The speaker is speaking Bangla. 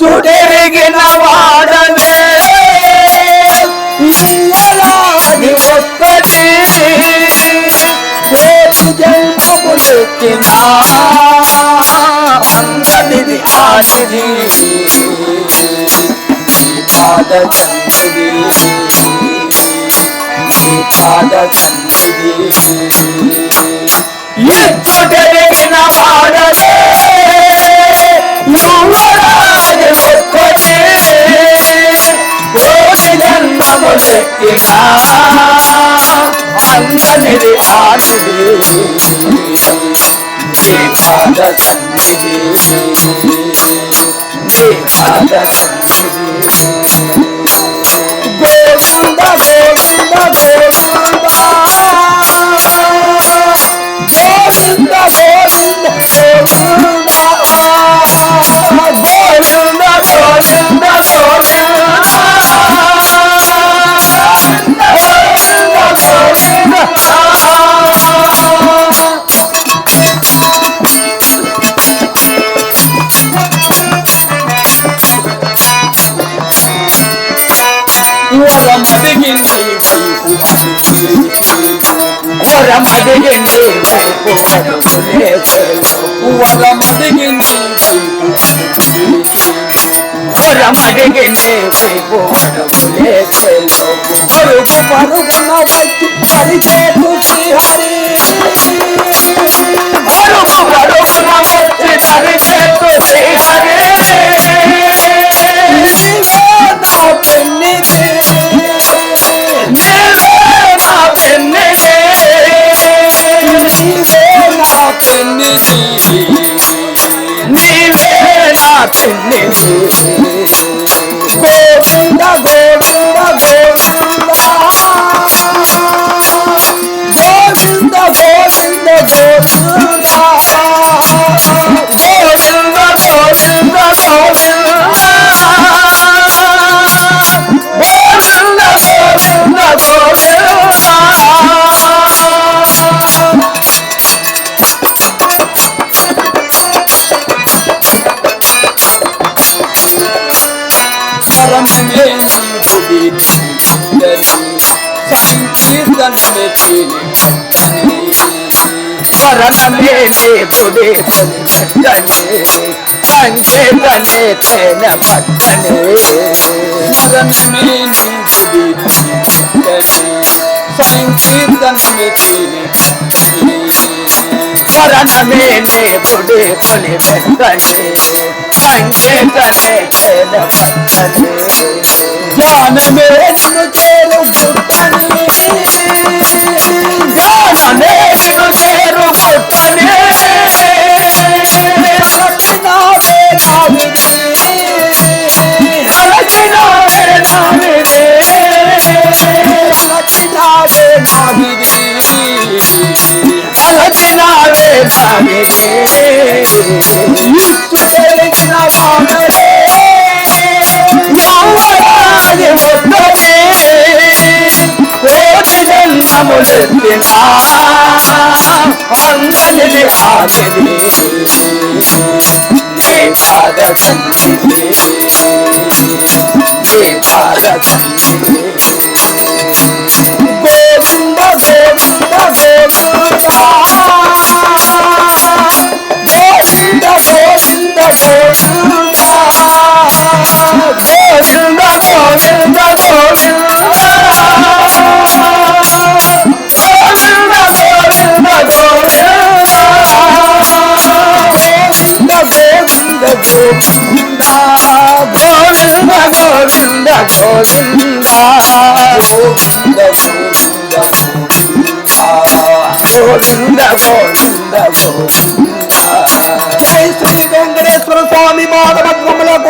ಸುಡರಿಗೆ ನವಾಡಲೇ ಇಲ್ಲಲಾಗಿ ಒಪ್ಪದಿ ರೇತು ಜನ್ಮ ಮುಳುಕಿನ ಅಂಗದಿರಿ ಆಡಿರಿ ಪಾದ ಚಂದಿರಿ ಪಾದ ಚಂದಿರಿ ಎತ್ತು சக்தி மாமா அண்ணனிதி ஆனது நீ பாத சந்நிதி நீ பாத சந்நிதி மதுகின்றி உவல மதுகின்றி ஒரு மடுகின்றி ஒரு பருகன வைத்து பரிதே துசி Hari Thank you. Karamele Budi Dani Sanki Sanme Tini Karamele Budi Dani Sanki Sanme Tena Patani Karamele Budi Dani Sanki Sanme Tini మరణమేనే పొడి పొలి వెంకటే కంటే కంటే చేరవక్కనే జ్ఞానమే చేరు పుట్టని সারে তুলে দিলা ভাবে নাওয়ারে মতরে ওরে নামলে দিলা অঙ্গলে দে আগে দে পাদা কান্তি দে পাদা কান্তি గోవింద గోవింద గోవింద గోవింద గోవింద గోవింద గోవింద గోవింద జై శ్రీ వెంకటేశ్వర స్వామి మాధవ